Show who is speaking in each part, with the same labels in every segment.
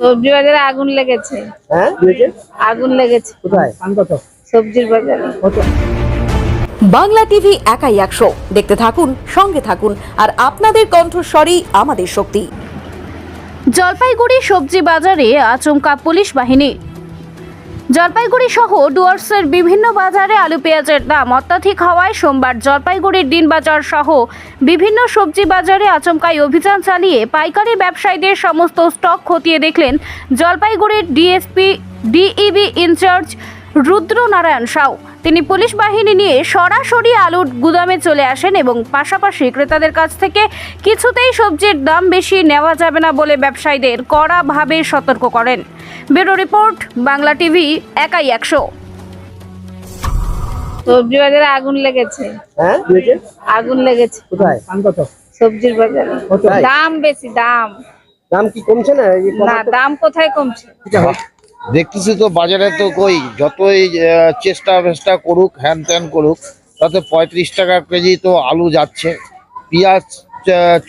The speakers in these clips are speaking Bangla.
Speaker 1: সবজি বাজারে আগুন লেগেছে।
Speaker 2: হ্যাঁ?
Speaker 1: আগুন লেগেছে।
Speaker 2: কোথায়? কত
Speaker 1: সবজির বাজারে।
Speaker 2: কত?
Speaker 3: বাংলা টিভি একাই একশো দেখতে থাকুন সঙ্গে থাকুন আর আপনাদের কণ্ঠস্বরই আমাদের শক্তি।
Speaker 4: জলপাইগুড়ি সবজি বাজারে আচমকা পুলিশ বাহিনী জলপাইগুড়ি সহ ডুয়ার্সের বিভিন্ন বাজারে আলু পেঁয়াজের দাম অত্যাধিক হওয়ায় সোমবার জলপাইগুড়ির দিন বাজার সহ বিভিন্ন সবজি বাজারে আচমকাই অভিযান চালিয়ে পাইকারি ব্যবসায়ীদের সমস্ত স্টক খতিয়ে দেখলেন জলপাইগুড়ির DSP, DEB incharge Rudranarayan Sau. তিনি পুলিশ বাহিনী নিয়ে সরাসরি আলুর গুদামে চলে আসেন এবং পাশাপাশি ক্রেতাদের কাছ থেকে কিছুতেই সবজির দাম বেশি নেওয়া যাবে না বলে ব্যবসায়ীদের কড়াভাবে সতর্ক করেন। ব্যুরো রিপোর্ট বাংলা টিভি একাই একশো।
Speaker 1: সবজি বাজারে আগুন লেগেছে।
Speaker 2: হ্যাঁ?
Speaker 1: আগুন লেগেছে।
Speaker 2: কোথায়?
Speaker 1: সবজির বাজারে। দাম বেশি দাম।
Speaker 2: দাম কি কমছে না?
Speaker 1: দাম কোথায় কমছে?
Speaker 5: দেখতেছি তো বাজারে তো কই যতই চেষ্টা ফেষ্টা করুক হ্যান ত্যান করুক তাতে পঁয়ত্রিশ টাকা কেজি তো আলু যাচ্ছে পেঁয়াজ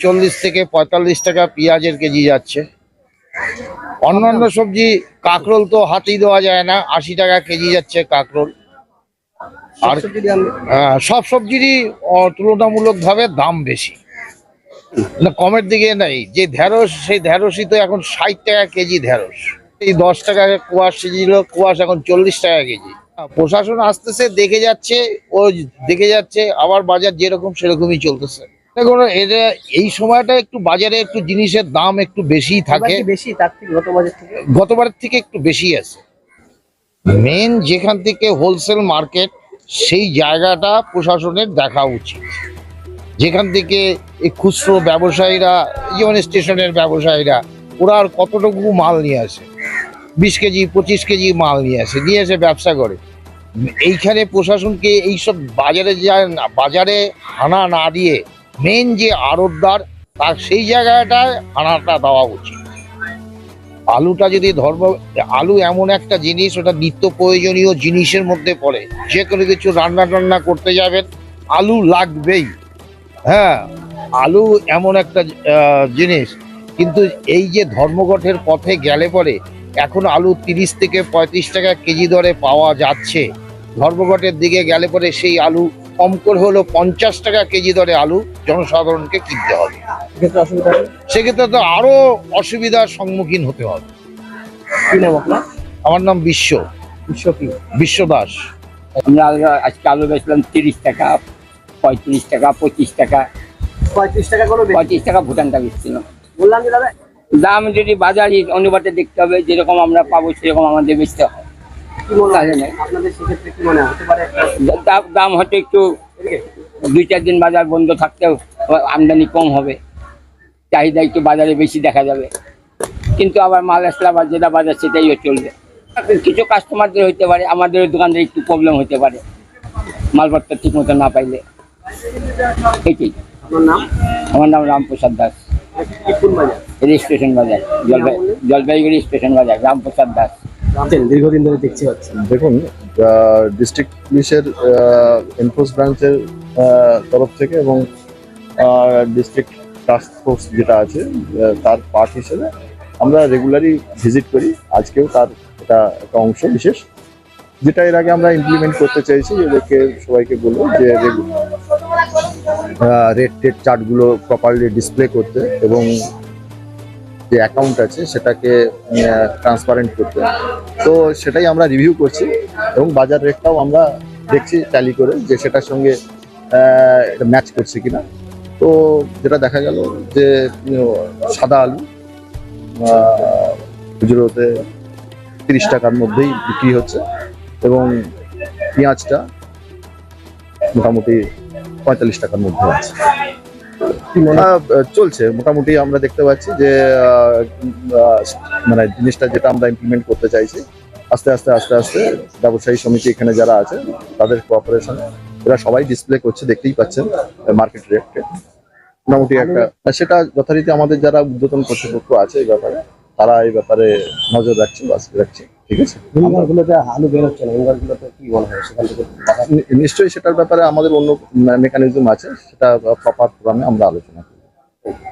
Speaker 5: চল্লিশ থেকে পঁয়তাল্লিশ টাকা পেঁয়াজের কেজি যাচ্ছে। অন্যান্য সবজি কাঁকরোল তো হাতেই দেওয়া যায় না আশি টাকা কেজি যাচ্ছে কাঁকরোল। আর আহ, সব সবজিরই তুলনামূলকভাবে দাম বেশি। না কমের দিকে নাই যে ঢেঁড়স সেই ঢেঁড়সই তো এখন ষাট টাকা কেজি ঢেঁড়স। এই দশ টাকা কুয়াশ ছিল কুয়াশ এখন চল্লিশ টাকা কেজি। প্রশাসন আসতেছে দেখে যাচ্ছে ও দেখে যাচ্ছে আবার বাজার যেরকম সেরকমই চলতেছে। দেখুন এটা এই সময়টা একটু বাজারে একটু জিনিসের দাম একটু বেশিই থাকে।
Speaker 2: বেশি তার থেকে গত থেকে?
Speaker 5: গতবারের থেকে একটু বেশি আছে। মেন যেখান থেকে হোলসেল মার্কেট সেই জায়গাটা প্রশাসনের দেখা উচিত। যেখান থেকে এই খুচরো ব্যবসায়ীরা যেমন স্টেশনের ব্যবসায়ীরা ওরা আর কতটুকু মাল নিয়ে আসে? বিশ কেজি, পঁচিশ কেজি মাল নিয়ে আসে, নিয়ে এসে ব্যবসা করে। এইখানে প্রশাসনকে এইসব বাজারে না, বাজারে হানা না দিয়ে মেন যে আড়তদার, তার সেই জায়গাটায় হানাটা দেওয়া উচিত। আলুটা যদি ধর্ম, আলু এমন একটা জিনিস, ওটা নিত্য প্রয়োজনীয় জিনিসের মধ্যে পড়ে। যে কোনো কিছু রান্না টান্না করতে যাবেন, আলু লাগবেই। হ্যাঁ আলু এমন একটা জিনিস। কিন্তু এই যে ধর্মঘটের পথে গেলে পরে এখন আলু তিরিশ থেকে পঁয়ত্রিশ টাকা কেজি দরে পাওয়া যাচ্ছে। ধর্মঘটের দিকে গেলে পরে সেই আলু কম করে হলো পঞ্চাশ টাকা কেজি দরে আলু জনসাধারণকে কিনতে হবে। সেক্ষেত্রে তো আরও অসুবিধার সম্মুখীন হতে হবে। আমার নাম বিশ্ব।
Speaker 2: বিশ্ব কি?
Speaker 5: বিশ্ব দাস।
Speaker 6: আমরা আজকে আলু বেচলাম তিরিশ টাকা পঁয়ত্রিশ টাকা পঁচিশ টাকা।
Speaker 2: পঁয়ত্রিশ টাকা করে
Speaker 6: পঁয়ত্রিশ টাকা ভুটানটা বেচছিলাম।
Speaker 2: বললাম যে দাদা
Speaker 6: দাম যদি বাজারে অনুপাতে দেখতে হবে যেরকম আমরা পাবো সেরকম আমাদের বেচতে হয়? দাম হয়তো একটু দুই চার দিন বাজার বন্ধ থাকতেও আমদানি কম হবে। চাহিদা একটু বাজারে বেশি দেখা যাবে। কিন্তু আবার মাল আসলে আবার যেটা বাজার সেটাই চলবে। কিছু কাস্টমারদের হইতে পারে আমাদের দোকানদার একটু প্রবলেম হতে পারে। মালপত্র ঠিক মতো না পাইলে। এটাই। আমার নাম রামপ্রসাদ দাস।
Speaker 2: বাজার?
Speaker 6: স্টেশন বাজার জলপাই জলপাইগুড়ি স্টেশন বাজার রামপ্রসাদ দাস।
Speaker 2: দীর্ঘদিন ধরে দেখছি হচ্ছে।
Speaker 7: দেখুন ডিস্ট্রিক্ট পুলিশের এনফোর্স ব্রাঞ্চের তরফ থেকে এবং ডিস্ট্রিক্ট টাস্ক ফোর্স যেটা আছে তার পার্ট হিসেবে আমরা রেগুলারই ভিজিট করি। আজকেও তার এটা একটা অংশ বিশেষ। যেটা এর আগে আমরা ইমপ্লিমেন্ট করতে চাইছি এদেরকে সবাইকে বলব যে রেট টেট চার্টগুলো প্রপারলি ডিসপ্লে করতে এবং যে অ্যাকাউন্ট আছে সেটাকে ট্রান্সপারেন্ট করতে। তো সেটাই আমরা রিভিউ করছি এবং বাজার রেটটাও আমরা দেখছি ট্যালি করে যে সেটার সঙ্গে ম্যাচ করছে কিনা। তো যেটা দেখা গেল যে সাদা আলু খুচরোতে তিরিশ টাকার মধ্যেই বিক্রি হচ্ছে এবং পেঁয়াজটা মোটামুটি পঁয়তাল্লিশ টাকার মধ্যে আছে। চলছে মোটামুটি আমরা দেখতে পাচ্ছি যে মানে জিনিসটা যেটা আমরা ইমপ্লিমেন্ট করতে চাইছি আস্তে আস্তে আস্তে আস্তে ব্যবসায়ী সমিতি এখানে যারা আছে তাদের কোঅপারেশন এরা সবাই ডিসপ্লে করছে দেখতেই পাচ্ছেন মার্কেট রেটকে মোটামুটি একটা সেটা যথারীতি আমাদের যারা উদ্যোতন কর্তৃপক্ষ আছে এই ব্যাপারে তারা এই ব্যাপারে নজর রাখছে বাস রাখছে। ঠিক আছে?
Speaker 2: গুলোতে আলু বেরোচ্ছে না গুলোতে কি হয় সেখান থেকে
Speaker 7: নিশ্চয়ই সেটার ব্যাপারে আমাদের অন্য মেকানিজম আছে সেটা প্রপার প্রোগ্রামে আমরা আলোচনা করব।